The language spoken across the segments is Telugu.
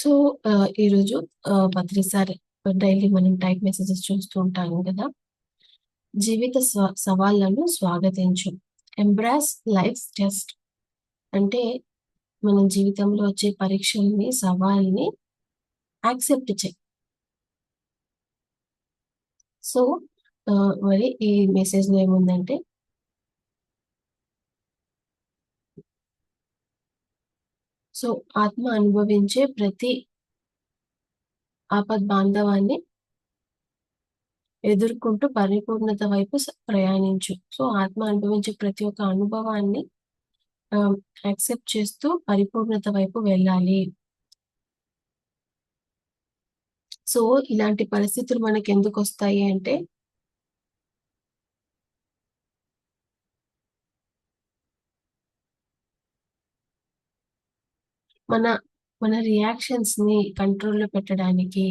సో, ఈరోజు ఆహ్, ప్రతిసారి డైలీ మనం టైప్ మెసేజెస్ చూస్తూ ఉంటాము కదా జీవిత సవాళ్ళను సవాళ్ళను స్వాగతించు. Embrace life test. అంటే మన జీవితంలో వచ్చే పరీక్షల్ని, సవాల్ని యాక్సెప్ట్ చెయి. సో, మరి ఈ మెసేజ్‌లో ఏముందంటే సో, ఆత్మ అనుభవించే ప్రతి ఆపద్ బాంధవాన్ని ఎదుర్కొంటూ పరిపూర్ణత వైపు ప్రయాణించు. సో, ఆత్మ అనుభవించే ప్రతి ఒక్క అనుభవాన్ని యాక్సెప్ట్ చేస్తూ పరిపూర్ణత వైపు వెళ్ళాలి. సో, ఇలాంటి పరిస్థితులు మనకు ఎందుకు వస్తాయి అంటే మన మన రియాక్షన్స్ని కంట్రోల్‌లో పెట్టడానికి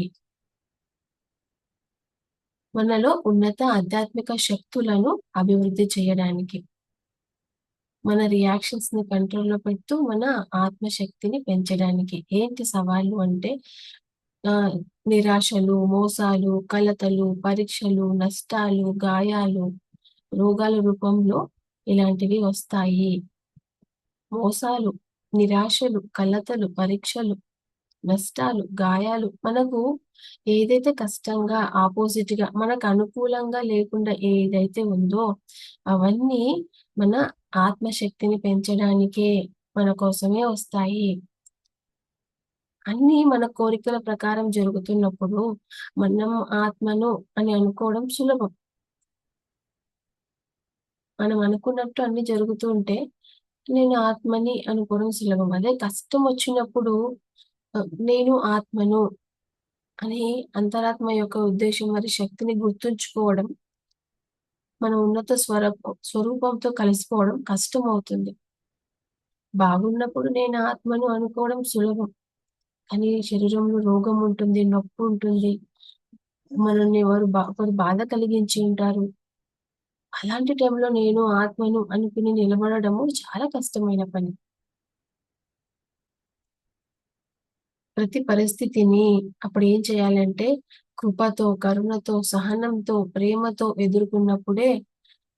మనలో ఉన్నత ఆధ్యాత్మిక శక్తులను అభివృద్ధి చేయడానికి. మన రియాక్షన్స్ని కంట్రోల్‌లో పెడుతూ మన ఆత్మశక్తిని పెంచడానికి. ఏంటి సవాళ్ళు అంటే ఆ నిరాశలు, మోసాలు, కలతలు, పరీక్షలు, నష్టాలు, గాయాలు, రోగాల రూపంలో ఇలాంటివి వస్తాయి. మోసాలు, నిరాశలు, కలతలు, పరీక్షలు, నష్టాలు, గాయాలు మనకు ఏదైతే కష్టంగా, ఆపోజిట్గా మనకు అనుకూలంగా లేకుండా ఏదైతే ఉందో అవన్నీ మన ఆత్మశక్తిని పెంచడానికే, మన కోసమే వస్తాయి. అన్ని మన కోరికల ప్రకారం జరుగుతున్నప్పుడు మనం ఆత్మను అని అనుకోవడం సులభం. మనం అనుకున్నట్టు అన్ని జరుగుతూ ఉంటే నేను ఆత్మని అనుకోవడం సులభం. అదే కష్టం వచ్చినప్పుడు నేను ఆత్మను అని అంతరాత్మ యొక్క ఉద్దేశం మరి శక్తిని గుర్తుంచుకోవడం మన ఉన్నత స్వరపు స్వరూపంతో కలిసిపోవడం కష్టమవుతుంది. బాగున్నప్పుడు నేను ఆత్మను అనుకోవడం సులభం. కానీ శరీరంలో రోగం ఉంటుంది, నొప్పి ఉంటుంది. మనల్ని ఎవరు బా ఒకరు బాధ కలిగించి ఉంటారు. అలాంటి టైంలో నేను ఆత్మను అనుకుని నిలబడము చాలా కష్టమైన పని. ప్రతి పరిస్థితిని అప్పుడు ఏం చేయాలంటే కృపతో, కరుణతో, సహనంతో, ప్రేమతో ఎదుర్కొన్నప్పుడే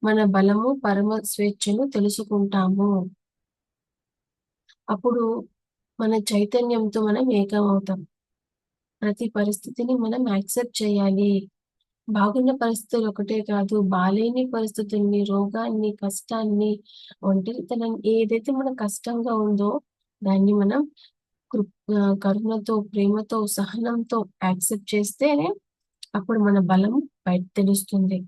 మన బలము, పరమ స్వేచ్ఛను తెలుసుకుంటాము. అప్పుడు మన చైతన్యంతో మనం ఏకమవుతాం. ప్రతి పరిస్థితిని మనం యాక్సెప్ట్ చేయాలి. బాగున్న పరిస్థితులు ఒకటే కాదు, బాలేని పరిస్థితుల్ని, రోగాన్ని, కష్టాన్ని, ఒంటరితనం ఏదైతే మనకు కష్టంగా ఉందో దాన్ని మనం కృ కరుణతో, ప్రేమతో, సహనంతో యాక్సెప్ట్ చేస్తే అప్పుడు మన బలం బయట తెలుస్తుంది.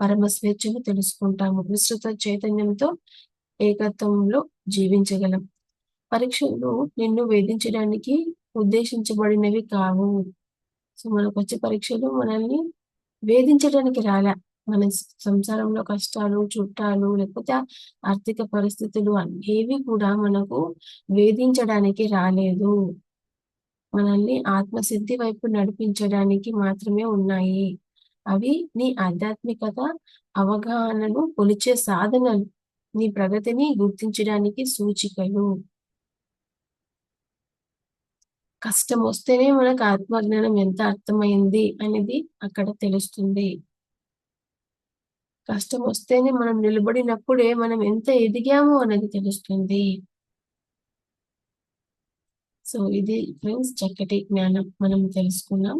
పరమ స్వేచ్ఛను తెలుసుకుంటాము. విస్తృత చైతన్యంతో ఏకత్వంలో జీవించగలం. పరీక్షలు నిన్ను వేధించడానికి ఉద్దేశించబడినవి కావు. సో, మనకొచ్చే పరీక్షలు మనల్ని వేధించడానికి రాలే మన సంసారంలో కష్టాలు, చుట్టాలు లేకపోతే ఆర్థిక పరిస్థితులు అనేవి కూడా మనకు వేధించడానికి రాలేదు. మనల్ని ఆత్మసిద్ధి వైపు నడిపించడానికి మాత్రమే ఉన్నాయి. అవి నీ ఆధ్యాత్మికత అవగాహనను కొలిచే సాధనలు. నీ ప్రగతిని గుర్తించడానికి సూచికలు. కష్టం వస్తేనే మనకు ఆత్మజ్ఞానం ఎంత అర్థమైంది అనేది అక్కడ తెలుస్తుంది. కష్టం వస్తేనే మనం నిలబడినప్పుడే మనం ఎంత ఎదిగాము అనేది తెలుస్తుంది. సో, ఇది ఫ్రెండ్స్ చక్కటి జ్ఞానం మనం తెలుసుకున్నాం.